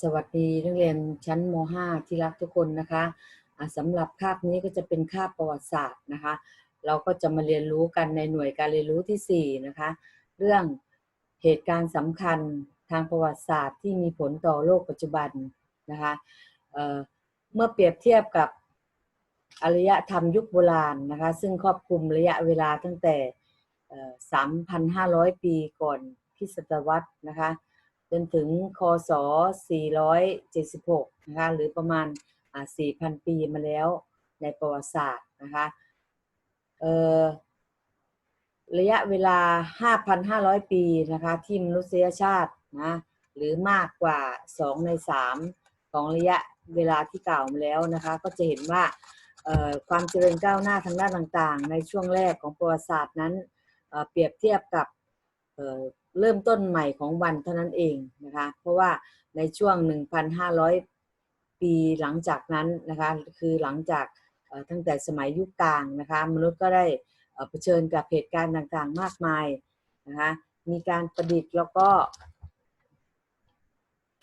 สวัสดีนักเรียนชั้นม .5 ที่รักทุกคนนะคะะสำหรับคาบนี้ก็จะเป็นคาบประวัติศาสตร์นะคะ เราก็จะมาเรียนรู้กันในหน่วยการเรียนรู้ที่ 4 นะคะ เรื่องเหตุการณ์สำคัญทางประวัติศาสตร์ที่มีผลต่อโลกปัจจุบันนะคะเเมื่อเปรียบเทียบกับอารยธรรมยุคโบราณนะคะ ซึ่งครอบคลุมระยะเวลาตั้งแต่ 3,500 ปีก่อนคริสตศตวรรษนะคะ นถึงคศ 476 นะคะ หรือประมาณ 4,000 ปีมาแล้วในประวัติศาสตร์นะคะเอ่อระยะเวลา 5,500 ปีนะคะที่มนุษยชาตินะหรือมากกว่า 2 ใน 3 ของระยะเวลาที่กล่าวมาแล้วนะคะ ก็จะเห็นว่าเอ่อความเจริญก้าวหน้าทางด้านต่างๆ ในช่วงแรกของประวัติศาสตร์นั้นเเปรียบเทียบกับ เริ่มต้นใหม่ของวันเท่านั้นเองนะคะ เพราะว่าในช่วง 1,500 ปีหลังจากนั้นนะคะคือหลังจากตั้งแต่สมัยยุคกลางนะคะมนุษย์ก็ได้เผชิญกับเหตุการณ์ต่างๆ มากมายนะคะมีการประดิษฐ์แล้วก็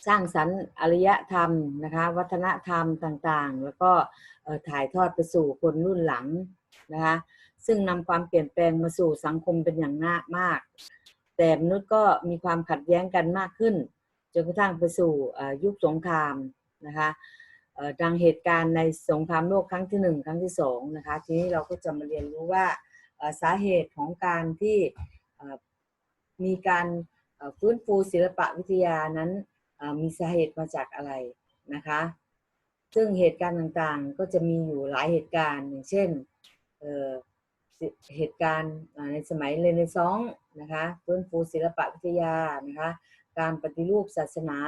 สร้างสรรค์อารยธรรมนะคะวัฒนธรรมต่างๆ แล้วก็ถ่ายทอดไปสู่คนรุ่นหลังนะคะซึ่งนำความเปลี่ยนแปลงมาสู่สังคมเป็นอย่างมาก แต่มนุษย์ก็มีความขัดแย้งกันมากขึ้น จนกระทั่งไปสู่ยุคสงครามนะคะดังเหตุการณ์ในสงครามโลกครั้งที่หนึ่งครั้งที่สองนะคะทีนี้เราก็จะมาเรียนรู้ว่าสาเหตุของการที่มีการฟื้นฟูศิลปะวิทยานั้นมีสาเหตุมาจากอะไรนะคะ ซึ่งเหตุการณ์ต่างๆก็จะมีอยู่หลายเหตุการณ์อย่างเช่น เหตุการณ์ในสมัยเรเนซองส์นะคะฟื้นฟูศิลปะวิทยานะคะการปฏิรูปศาสนา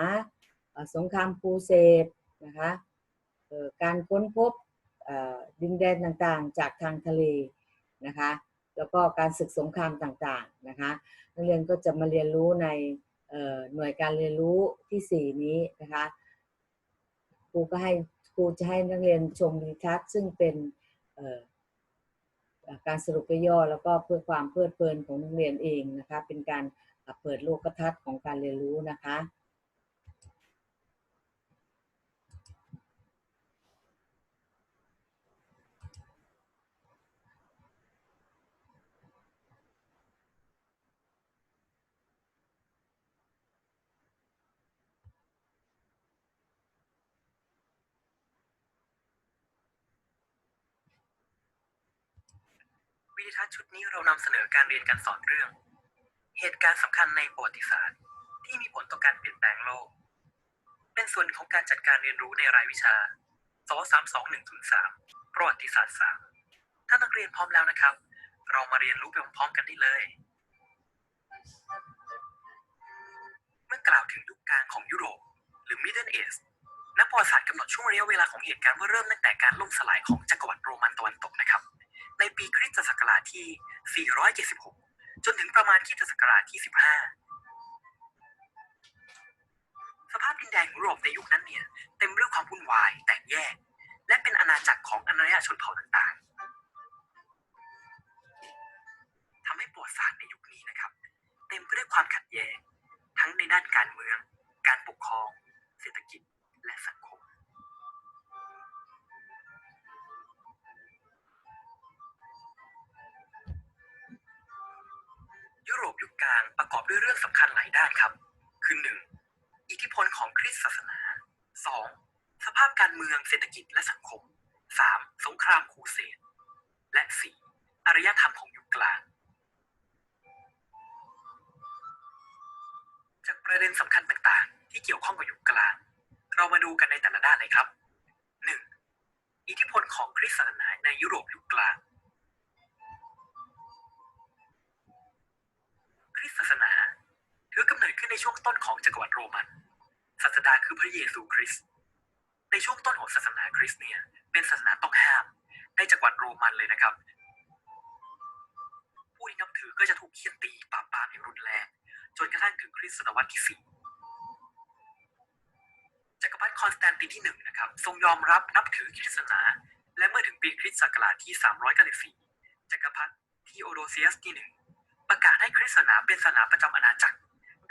สงครามครูเสดนะคะการค้นพบดินแดนต่างๆ จากทางทะเลนะคะแล้วก็การศึกสงครามต่างๆนะคะนักเรียนก็จะมาเรียนรู้ในหน่วยการเรียนรู้ที่ 4 นี้นะคะครูก็ให้ครูจะให้นักเรียนชมวิดีทัศน์ซึ่งเป็น การสรุปย่อแล้วก็เพื่อความเพลิดเพลินของนักเรียนเองนะคะ เป็นการเปิดโลกทัศน์ของการเรียนรู้นะคะ ชุดนี้เรานำเสนอการเรียนการสอนเรื่อง เหตุการณ์สำคัญในประวัติศาสตร์ ที่มีผลต่อการเปลี่ยนแปลงโลก เป็นส่วนของการจัดการเรียนรู้ในรายวิชาส32103ประวัติศาสตร์3ถ้านักเรียนพร้อมแล้วนะครับ เรามาเรียนรู้ไปพร้อมๆกันได้เลย เมื่อกล่าวถึงยุคกลางของยุโรป หรือ Middle Age นักประวัติศาสตร์กำหนดช่วงระยะเวลาของเหตุการณ์ว่าเริ่มตั้งแต่การล่มสลายของจักรวรรดิโรมันตะวันตกนะครับ ในปีคริสตศักราชที่ 476 จนถึงประมาณคริสตศักราชที่ 15 สภาพดินแดนยุโรปในยุคนั้นเนี่ยเต็มไปด้วยความวุ่นวายแตกแยก และเป็นอาณาจักรของอารยชนเผ่าต่างๆทำให้ประวัติศาสตร์ในยุคนี้นะครับ เต็มไปด้วยความขัดแย้งทั้งในด้านการเมือง อบด้วยเรื่องสำคัญหลายด้านครับ คือ 1. อิทธิพลของคริสตศาสนา 2. สภาพการเมืองเศรษฐกิจและสังคม 3. สงครามครูเสดและ 4. อารยธรรมของยุคกลาง จากประเด็นสำคัญต่างๆ ที่เกี่ยวข้องกับยุคกลาง เรามาดูกันในแต่ละด้านเลยครับ 1. อิทธิพลของคริสตศาสนาในยุโรปยุคกลาง ริสตศาสนา ถือกำเนิดขึ้นในช่วงต้นของจักรวรรดิโรมัน ศาสดาคือพระเยซูคริสต์ ในช่วงต้นของศาสนาคริสต์เนี่ย เป็นศาสนาต้องห้ามในจักรวรรดิโรมันเลยนะครับ ผู้ที่นับถือก็จะถูกเคี่ยนตีปราบปรามอย่างรุนแรง จนกระทั่งถึงคริสต์ศตวรรษที่สี่จักรพรรดิคอนสแตนตินที่หนึ่งนะครับ ทรงยอมรับนับถือคริสตศาสนา และเมื่อถึงปีคริสต์ศักราชที่ 394 จักรพรรดิทีโอโดเซียสที่หนึ่ง ให้คริสต์ศาสนาเป็นศาสนาประจำอาณาจักร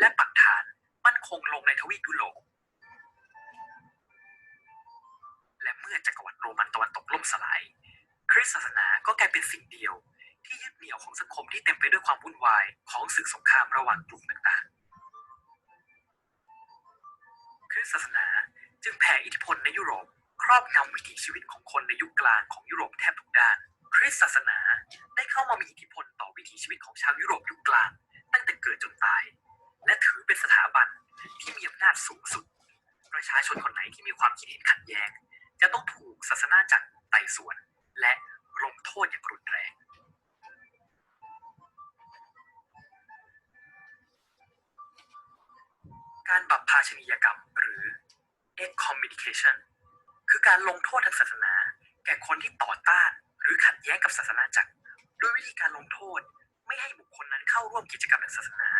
และปักฐานมั่นคงลงในทวีปยุโรปและเมื่อจักรวรรดิโรมันตะวันตกล่มสลาย คริสต์ศาสนาก็กลายเป็นสิ่งเดียว ที่ยึดเหนี่ยวของสังคมที่เต็มไปด้วยความวุ่นวายของศึกสงครามระหว่างกลุ่มต่างๆ คริสต์ศาสนาจึงแผ่อิทธิพลในยุโรป ครอบงำวิถีชีวิตของคนในยุคกลางของยุโรปแทบทุกด้าน คริสต์ศาสนา ได้เข้ามามีอิทธิพลต่อวิถีชีวิตของชาวยุโรปยุคกลาง ตั้งแต่เกิดจนตาย และถือเป็นสถาบันที่มีอำนาจสูงสุด ประชาชนคนไหนที่มีความคิดเห็นขัดแย้ง จะต้องถูกศาสนาจักรไต่สวน และลงโทษอย่างรุนแรงการบัพพาชนียกรรมหรือ excommunication คือการลงโทษทางศาสนา แก่คนที่ต่อต้านหรือขัดแย้งกับศาสนาจักร ด้วยวิธีการลงโทษ ไม่ให้บุคคลนั้นเข้าร่วมกิจกรรมทางศาสนา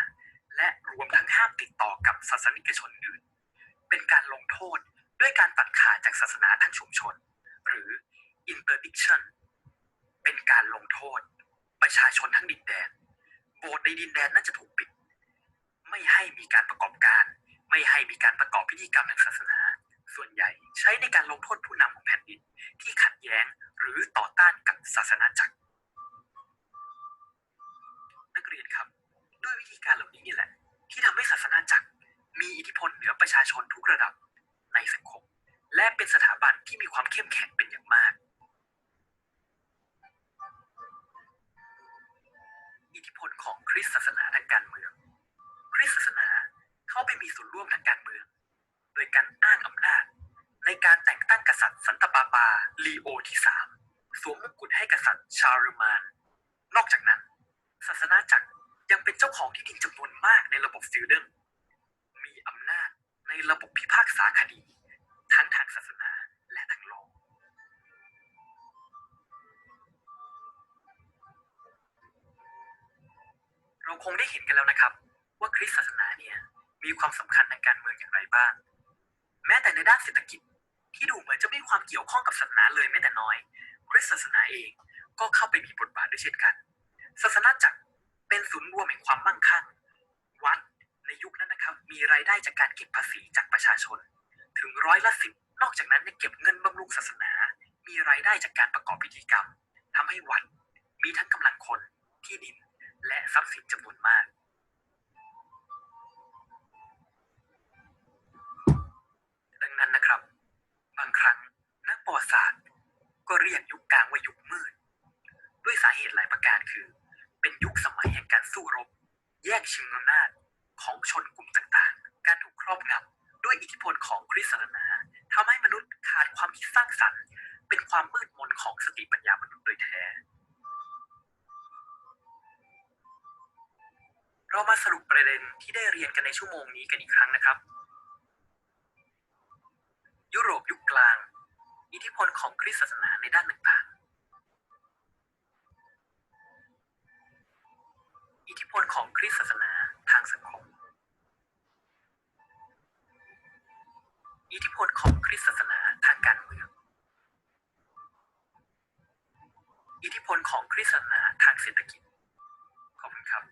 และรวมทั้งห้ามติดต่อกับศาสนิกชนอื่น เป็นการลงโทษด้วยการตัดขาดจากศาสนาทางชุมชน หรือ interdiction เป็นการลงโทษ ประชาชนทั้งดินแดน โบสถ์ในดินแดนนั้นจะถูกปิด ไม่ให้มีการประกอบการ ไม่ให้มีการประกอบพิธีกรรมทางศาสนา ส่วนใหญ่ใช้ในการลงโทษผู้นำของแผ่นดินที่ขัดแย้งหรือต่อต้านกับศาสนาจักร ประชาชนทุกระดับในสังคม และเป็นสถาบันที่มีความเข้มแข็งเป็นอย่างมาก อิทธิพลของคริสตศาสนาทางการเมือง คริสตศาสนาเข้าไปมีส่วนร่วมทางการเมือง โดยการอ้างอำนาจ ในการแต่งตั้งกษัตริย์สันตปาปาลีโอที่สามสวมมงกุฎให้กษัตริย์ชาร์ลมาน นอกจากนั้น ศาสนาจักรยังเป็นเจ้าของที่ดินจำนวนมากในระบบฟิวเดอำนาจ ในระบบพิพากษาคดี ทั้งทางศาสนาและทางโลก เราคงได้เห็นกันแล้วนะครับ ว่าคริสต์ศาสนาเนี่ยมีความสำคัญทางการเมืองอย่างไรบ้าง แม้แต่ในด้านเศรษฐกิจที่ดูเหมือนจะไม่มีความเกี่ยวข้องกับศาสนาเลยแม้แต่น้อย คริสต์ศาสนาเองก็เข้าไปมีบทบาทด้วยเช่นกัน ศาสนาจักรเป็นศูนย์รวมแห่งความมั่งคั่ง ในยุคนั้นนะครับมีรายได้จากการเก็บภาษีจากประชาชน ถึงร้อยละสิบนอกจากนั้นยังเก็บเงินบำรุงศาสนา มีรายได้จากการประกอบพิธีกรรมทำให้วัดมีทั้งกำลังคนที่ดิน และทรัพย์สินจำนวนมากดังนั้นนะครับ บางครั้งนักประวัติศาสตร์ ก็เรียกยุคกลางว่ายุคมืด ด้วยสาเหตุหลายประการคือ เป็นยุคสมัยแห่งการสู้รบ แย่งชิงอำนาจ ของชนกลุ่มต่างๆ การถูกครอบงำด้วยอิทธิพลของคริสต์ศาสนาทำให้มนุษย์ขาดความคิดสร้างสรรค์ เป็นความมืดมนของสติปัญญามนุษย์โดยแท้ เรามาสรุปประเด็นที่ได้เรียนกันในชั่วโมงนี้กันอีกครั้งนะครับ ยุโรปยุคกลาง อิทธิพลของคริสต์ศาสนาในด้านต่างๆ อิทธิพลของคริสต์ศาสนาทางสังคม อิทธิพลของคริสตศาสนาทางการเมือง อิทธิพลของคริสตศาสนาทางเศรษฐกิจ ขอบคุณครับ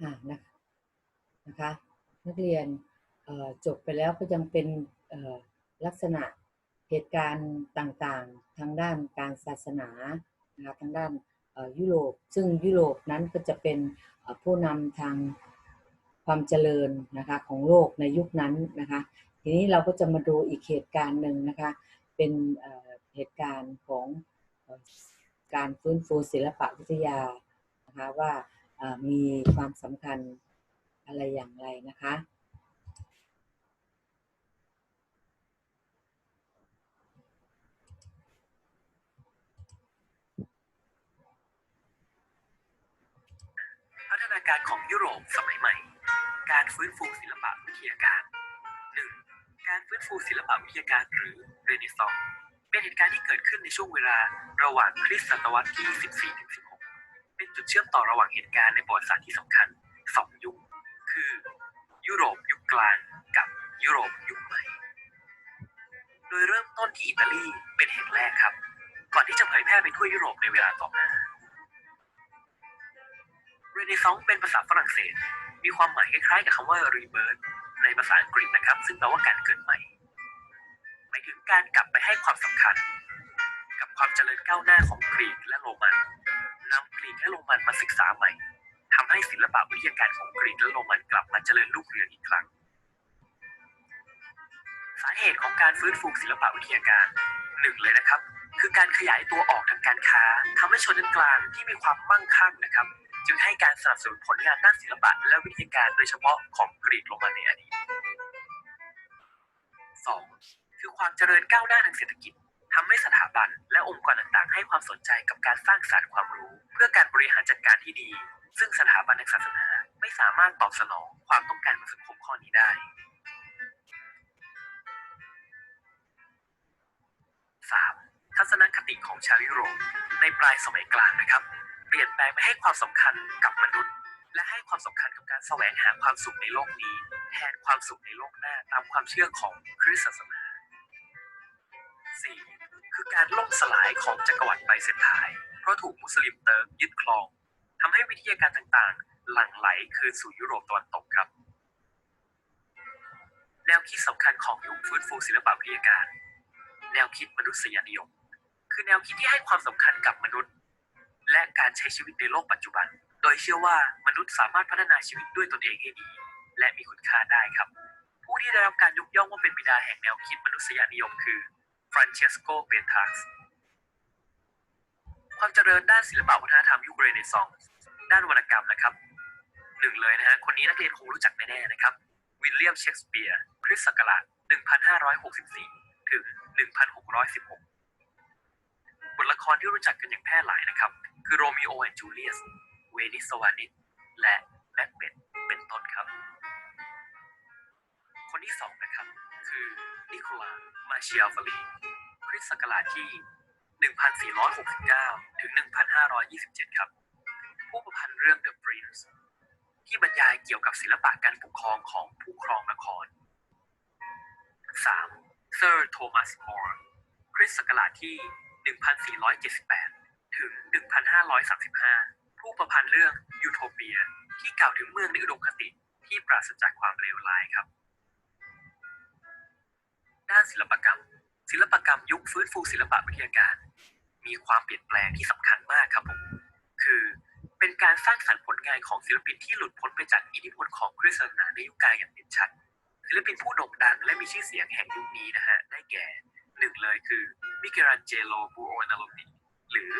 อ่านะนะคะนักเรียนจบไปแล้วก็ยังเป็นลักษณะเหตุการณ์ต่างๆ ทางด้านการศาสนานะคะทางด้าน ยุโรป ซึ่งยุโรปนั้นก็จะเป็นผู้นำทางความเจริญนะคะของโลกในยุคนั้นนะคะทีนี้เราก็จะมาดูอีกเหตุการณ์หนึ่งนะคะเป็นเหตุการณ์ของการฟื้นฟูศิลปวิทยานะคะว่ามีความสำคัญอะไรอย่างไรนะคะ พัฒนา การของยุโรปสมัยใหม่ การฟื้นฟูศิลปะวิทยาการ 1. การฟื้นฟูศิลปะวิทยาการหรือเรเนซองส์เป็นเหตุการณ์ที่เกิดขึ้นในช่วงเวลาระหว่างคริสตศตวรรษที่ 14-16 เป็นจุดเชื่อมต่อระหว่างเหตุการณ์ในประวัติศาสตร์ที่สำคัญ 2 ยุค คือ ยุโรปยุคกลางกับยุโรปยุคใหม่ โดยเริ่มต้นที่อิตาลีเป็นแห่งแรกครับ ก่อนที่จะเผยแพร่ไปทั่วยุโรปในเวลาต่อมา เรเนซองเป็นภาษาฝรั่งเศส มีความหมายคล้ายๆกับคำว่า rebirth ในภาษาอังกฤษนะครับ ซึ่งแปลว่าการเกิดใหม่หมายถึงการกลับไปให้ความสำคัญ กับความเจริญก้าวหน้าของกรีกและโรมันนำกรีกและโรมันมาศึกษาใหม่ทำให้ศิลปะวิทยาการของกรีกและโรมันกลับมาเจริญรุ่งเรืองอีกครั้ง สาเหตุของการฟื้นฟูศิลปะวิทยาการหนึ่งเลยนะครับ คือการขยายตัวออกทางการค้าทำให้ชนชั้นกลางที่มีความมั่งคั่งนะครับ จึงให้การสนับสนุนผลงานด้านศิลปะและวิทยาการโดยเฉพาะของกรีกโรมันในอดีต 2. คือความเจริญก้าวหน้าทางเศรษฐกิจทำให้สถาบันและองค์กรต่างๆ ให้ความสนใจกับการสร้างสรรค์ความรู้ เพื่อการบริหารจัดการที่ดี ซึ่งสถาบันทางศาสนาไม่สามารถตอบสนองความต้องการของสังคมข้อนี้ได้ 3. ทัศนคติของชาวยุโรปในปลายสมัยกลางนะครับ เปลี่ยนแปลงไปให้ความสำคัญกับมนุษย์ และให้ความสำคัญกับการแสวงหาความสุขในโลกนี้ แทนความสุขในโลกหน้าตามความเชื่อของคริสตศาสนา 4. คือการล่มสลายของจักรวรรดิไบเซนไทน์เพราะถูกมุสลิมเติร์กยึดครองทำให้วิทยาการต่างๆ หลั่งไหลคืนสู่ยุโรปตะวันตกครับ แนวคิดสำคัญของยุคฟื้นฟูศิลปะวิทยาการ แนวคิดมนุษยนิยม คือแนวคิดที่ให้ความสำคัญกับมนุษย์ และการใช้ชีวิตในโลกปัจจุบัน โดยเชื่อว่ามนุษย์สามารถพัฒนาชีวิตด้วยตนเองให้ดี และมีคุณค่าได้ครับ ผู้ที่ได้รับการยกย่องว่าเป็นบิดาแห่งแนวคิดมนุษยนิยมคือฟรานเชสโกเปทัสความเจริญด้านศิลปวัฒนธรรมยุคเรเนซองส์ด้านวรรณกรรมนะครับหนึ่งเลยนะฮะคนนี้นักเรียนคงรู้จักแน่ๆนะครับ วิลเลียมเชกสเปียร์คริสต์ศักราช 1564 ถึง 1616 บทละครที่รู้จักกันอย่างแพร่หลายนะครับ คือโรมิโอแอนจูเลียส เวนิสวานิสและแมคเบธเป็นต้นครับ คนที่สองนะครับ คือนิโคลามาเชียลฟลีคริสต์ศักราชที่ 1469 ถึง 1527 ครับ ผู้ประพันธ์เรื่อง The Prince ที่บรรยายเกี่ยวกับศิลปะการปกครองของผู้ครองนคร 3. เซอร์โทมัสมอร์คริสต์ศักราชที่ 1478 ถึง 1535 ผู้ประพันธ์เรื่องยูโทเปีย ที่กล่าวถึงเมืองในอุดมคติที่ปราศจากความเลวร้ายครับ ด้านศิลปกรรม ศิลปกรรมยุคฟื้นฟูศิลปะวิทยาการ มีความเปลี่ยนแปลงที่สำคัญมากครับผม คือเป็นการสร้างสรรค์ผลงานของศิลปินที่หลุดพ้นไปจากอิทธิพลของคริสตศาสนาในยุคกลางอย่างเด่นชัด ศิลปินผู้โด่งดังและมีชื่อเสียงแห่งยุคนี้นะฮะ ได้แก่หนึ่งเลยคือมิเกลันเจโลบูโอนาโลนีหรือ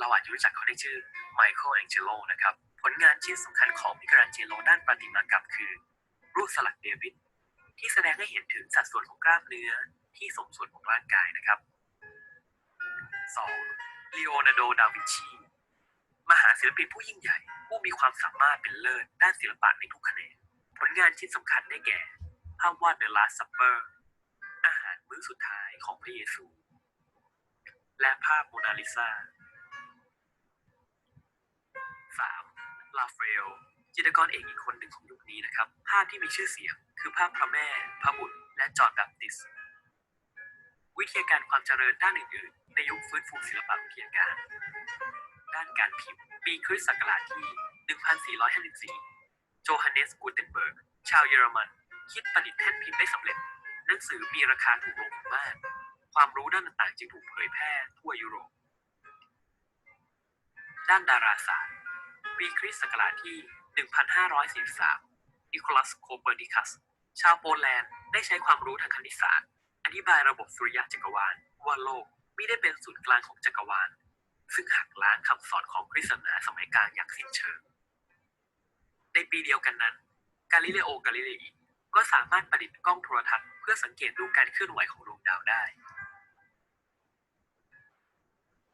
เราอาจจะรู้จักเขาในชื่อไมเคิลแองเจโลนะครับ ผลงานชิ้นสำคัญของมิกลันเจโลด้านประติมากรรมคือ รูปสลักเดวิดที่แสดงให้เห็นถึงสัดส่วนของกล้ามเนื้อที่สมส่วนของร่างกายนะครับ 2. ลีโอนาร์โด ดาวินชี มหาศิลปินผู้ยิ่งใหญ่ ผู้มีความสามารถเป็นเลิศด้านศิลปะในทุกแขนงผลงานชิ้นสำคัญได้แก่ภาพวาด The Last Supper อาหารมื้อสุดท้ายของพระเยซู และภาพโมนาลิซา 3. ลาเฟรลจิตรกรเอกอีกคนหนึ่งของยุคนี้นะครับ ภาพที่มีชื่อเสียง คือภาพพระแม่ พระบุตร และจอห์นแบปติส วิทยาการความเจริญด้านอื่นๆ ในยุคฟื้นฟูศิลปะวิทยาการ ด้านการพิมพ์ ปีคริสต์ศักราชที่ 1454 โจฮันเนส กูเทนเบิร์ก ชาวเยอรมัน คิดประดิษฐ์แท่นพิมพ์ได้สำเร็จ หนังสือมีราคาถูกลงมาก ความรู้ด้านต่างๆ จึงถูกเผยแพร่ทั่วยุโรป ด้านดาราศาสตร์ ปีคริสต์ศักราชที่ 1543นิโคลัสโคเปอร์นิคัส ชาวโปแลนด์ได้ใช้ความรู้ทางคณิตศาสตร์ อธิบายระบบสุริยะจักรวาล ว่าโลกไม่ได้เป็นศูนย์กลางของจักรวาล ซึ่งหักล้างคำสอนของคริสต์ศาสนาสมัยกลางอย่างสิ้นเชิง ในปีเดียวกันนั้น กาลิเลโอกาลิเลอีก็สามารถประดิษฐ์กล้องโทรทัศน์เพื่อสังเกตดูการเคลื่อนไหวของดวงดาวได้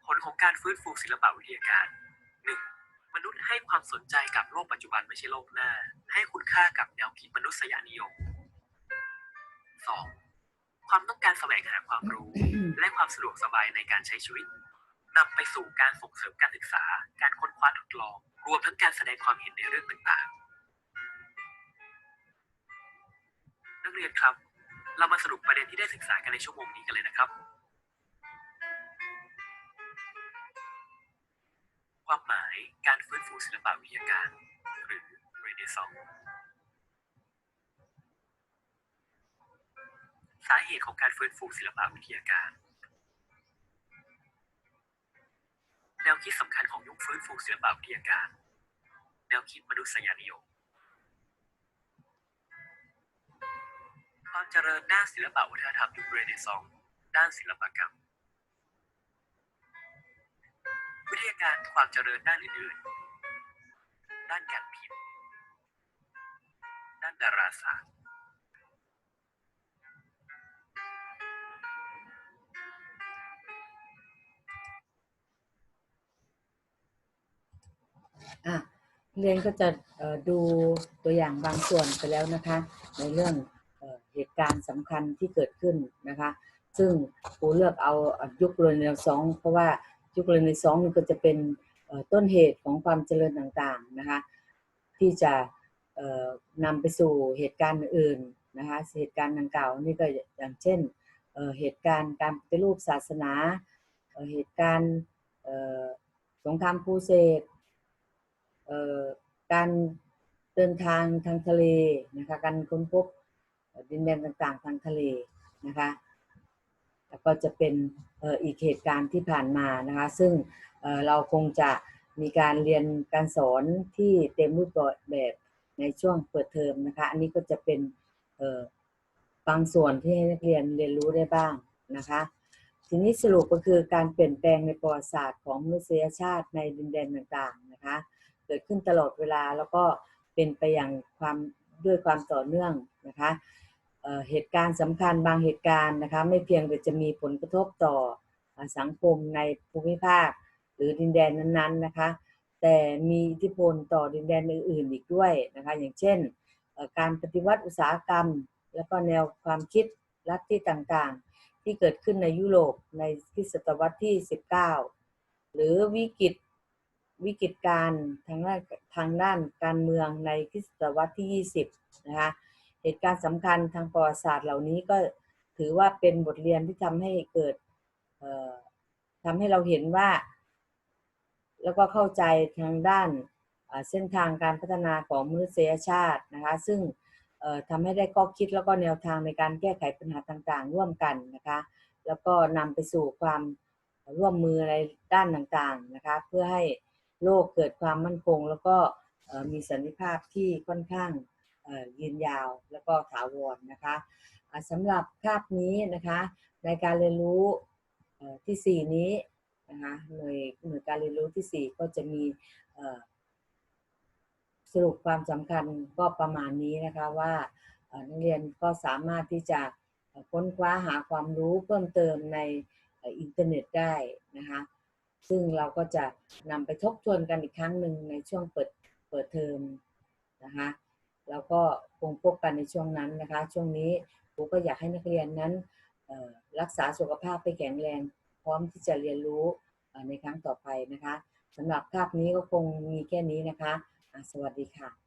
ผลของการฟื้นฟูศิลปะวิทยาการ 1. มนุษย์ให้ความสนใจกับโลกปัจจุบันไม่ใช่โลกหน้า ให้คุณค่ากับแนวคิดมนุษยนิยม 2. ความต้องการแสวงหาความรู้ และความสะดวกสบายในการใช้ชีวิตนำไปสู่การส่งเสริมการศึกษา การค้นคว้าทดลอง รวมทั้งการแสดงความเห็นในเรื่องต่างๆ นักเรียนครับ เรามาสรุปประเด็นที่ได้ศึกษากันในชั่วโมงนี้กันเลยนะครับ ความหมายการฟื้นฟูศิลปวิทยาการ หรือเรเนซองส์สาเหตุของการฟื้นฟูศิลปวิทยาการ แนวคิดสำคัญของยุคฟื้นฟูศิลปวิทยาการ แนวคิดมนุษยนิยมความเจริญด้านศิลปวัฒนธรรมยุคเรเนซองส์ด้านศิลปกรรม วิทยาการความเจริญด้านอื่นๆ ด้านการพิมพ์ ด้านดาราศาสตร์ อะเรียนก็จะดูตัวอย่างบางส่วนไปแล้วนะคะ ในเรื่องเหตุการณ์สำคัญที่เกิดขึ้นนะคะ ซึ่งครูเลือกเอายุคเรเนซองเพราะว่า ยุคเรเนซองส์ก็จะเป็นต้นเหตุของความเจริญต่างๆนะคะที่จะนำไปสู่เหตุการณ์อื่นนะคะเหตุการณ์ดังกล่าวนี่ก็อย่างเช่นเหตุการณ์การปฏิรูปศาสนาเหตุการณ์สงครามคูเสดการเดินทางทางทะเลนะคะการค้นพบดินแดนต่างๆทางทะเลนะคะ แล้วก็จะเป็นอีกเหตุการณ์ที่ผ่านมานะคะซึ่งเราคงจะมีการเรียนการสอนที่เต็มรูปแบบในช่วงเปิดเทอมนะคะอันนี้ก็จะเป็นบางส่วนที่ให้นักเรียนเรียนรู้ได้บ้างนะคะทีนี้สรุปก็คือการเปลี่ยนแปลงในประวัติศาสตร์ของมนุษยชาติในดินแดนต่างๆนะคะเกิดขึ้นตลอดเวลาแล้วก็เป็นไปอย่างความด้วยความต่อเนื่องนะคะ เหตุการณ์สำคัญบางเหตุการณ์นะคะไม่เพียงแต่จะมีผลกระทบต่อสังคมในภูมิภาค หรือดินแดนนั้นๆนะคะ แต่มีอิทธิพลต่อดินแดนอื่นๆอีกด้วยนะคะอย่างเช่น การปฏิวัติอุตสาหกรรม แล้วก็แนวความคิดลัทธิต่างๆ ที่เกิดขึ้นในยุโรปในคริสตศตวรรษที่ 19 หรือวิกฤตวิกฤตการทางด้านทางด้านการเมืองในคริสตศตวรรษที่ 20 นะคะ เหตุการณ์สำคัญทางประวัติศาสตร์เหล่านี้ก็ถือว่าเป็นบทเรียนที่ทำให้เกิดทำให้เราเห็นว่า แล้วก็เข้าใจทางด้านเส้นทางการพัฒนาของมนุษยชาตินะคะ ซึ่งทำให้ได้ข้อคิดแล้วก็แนวทางในการแก้ไขปัญหาต่างๆ ร่วมกันนะคะ แล้วก็นำไปสู่ความร่วมมือในด้านต่างๆนะคะ เพื่อให้โลกเกิดความมั่นคง แล้วก็มีสันติภาพที่ค่อนข้าง ยืนยาวแล้วก็ถาวรนะคะสำหรับคาบนี้นะคะในการเรียนรู้เอ่อที่ 4 นี้นะคะหน่วยหน่วยการเรียนรู้ที่ 4 ก็จะมีสรุปความสำคัญก็ประมาณนี้นะคะว่านักเรียนก็สามารถที่จะค้นคว้าหาความรู้เพิ่มเติมในอินเทอร์เน็ตได้นะคะซึ่งเราก็จะนำไปทบทวนกันอีกครั้งหนึ่งในช่วงเปิดเปิดเทอมนะคะ แล้วก็คงพบกันในช่วงนั้นนะคะ ช่วงนี้ครูก็อยากให้นักเรียนนั้นรักษาสุขภาพไปแข็งแรง พร้อมที่จะเรียนรู้ในครั้งต่อไปนะคะสำหรับภาพนี้ก็คงมีแค่นี้นะคะ สวัสดีค่ะ